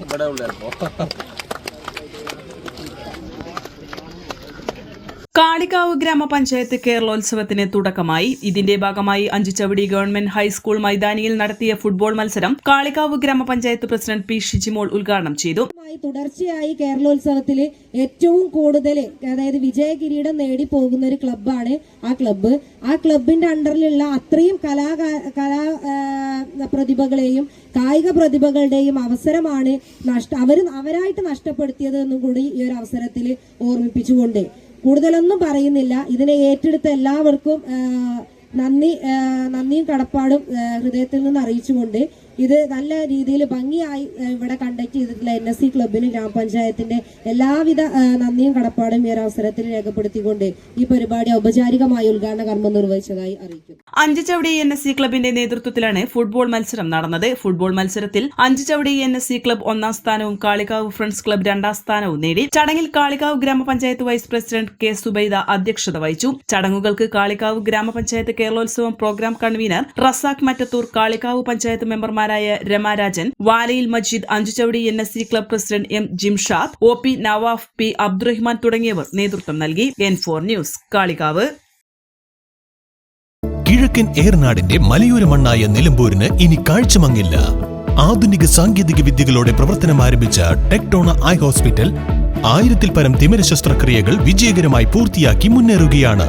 ഇവിടെ ഉള്ളപ്പോ കാളികാവ് ഗ്രാമപഞ്ചായത്ത് കേരളോത്സവത്തിന് തുടക്കമായി. ഇതിന്റെ ഭാഗമായി അഞ്ചുചവടി ഗവൺമെന്റ് ഹൈസ്കൂൾ മൈതാനിയിൽ നടത്തിയ ഫുട്ബോൾ മത്സരം കാളികാവ് ഗ്രാമപഞ്ചായത്ത് പ്രസിഡന്റ് പി ഷിജിമോൾ ഉദ്ഘാടനം ചെയ്തു. തുടർച്ചയായി കേരളോത്സവത്തിൽ ഏറ്റവും കൂടുതൽ അതായത് വിജയ കിരീടം നേടി പോകുന്ന ഒരു ക്ലബ്ബാണ് ആ ക്ലബ്ബ്. ആ ക്ലബിന്റെ അണ്ടറിലുള്ള അത്രയും കലാ കലാ പ്രതിഭകളെയും കായിക പ്രതിഭകളുടെയും അവസരമാണ് നഷ്ട അവർ അവരായിട്ട് നഷ്ടപ്പെടുത്തിയത് എന്നും കൂടി ഈ ഒരു അവസരത്തിൽ ഓർമ്മിപ്പിച്ചുകൊണ്ട്. കൂടുതലൊന്നും പറയുന്നില്ല. ഇതിനെ ഏറ്റെടുത്ത എല്ലാവർക്കും നന്ദി നന്ദിയും കടപ്പാടും ഹൃദയത്തിൽ നിന്ന് അറിയിച്ചുകൊണ്ട് ഇത് നല്ല രീതിയിൽ ഭംഗിയായി ഇവിടെ കണ്ടക്ട് ചെയ്തിട്ടുള്ള എൻ എസ് സി ക്ലബിന് ഗ്രാമപഞ്ചായത്തിന്റെ എല്ലാവിധ നന്ദിയും കടപ്പാടും ഈ അവസരത്തിൽ രേഖപ്പെടുത്തിക്കൊണ്ട് ഈ പരിപാടി ഔപചാരികമായി ഉദ്ഘാടന കർമ്മം നിർവഹിച്ചതായി അറിയിക്കുന്നു. അഞ്ചുചവടി എൻ എസ് സി ക്ലബിന്റെ നേതൃത്വത്തിലാണ് ഫുട്ബോൾ മത്സരം നടന്നത്. ഫുട്ബോൾ മത്സരത്തിൽ Anchachavadi N S C club ഒന്നാം സ്ഥാനവും കാളികാവ് ഫ്രണ്ട്സ് ക്ലബ് രണ്ടാം സ്ഥാനവും നേടി. ചടങ്ങിൽ കാളികാവ് ഗ്രാമപഞ്ചായത്ത് വൈസ് പ്രസിഡന്റ് കെ സുബൈദ അധ്യക്ഷത വഹിച്ചു. ചടങ്ങുകൾക്ക് കാളികാവ് ഗ്രാമപഞ്ചായത്ത് കേരളോത്സവം പ്രോഗ്രാം കൺവീനർ റസാഖ് മറ്റത്തൂർ കാളികാവ് പഞ്ചായത്ത് മെമ്പർമാരായ Ramarajan Valayil Majeed Anchachavadi N S C club president M Jimshad O P Navaf P Abdurahman തുടങ്ങിയവർ നേതൃത്വം നൽകി. N four news Kalikavu. കിഴക്കൻ ഏർനാടിന്റെ മലയോര മണ്ണായ നിലമ്പൂരിന് ഇനി കാഴ്ചമങ്ങില്ല. ആധുനിക സാങ്കേതിക വിദ്യകളോടെ പ്രവർത്തനം ആരംഭിച്ച ടെക്ടോണ ഐ ഹോസ്പിറ്റൽ ആയിരത്തിൽ പരം തിമിര ശസ്ത്രക്രിയകൾ വിജയകരമായി പൂർത്തിയാക്കി മുന്നേറുകയാണ്.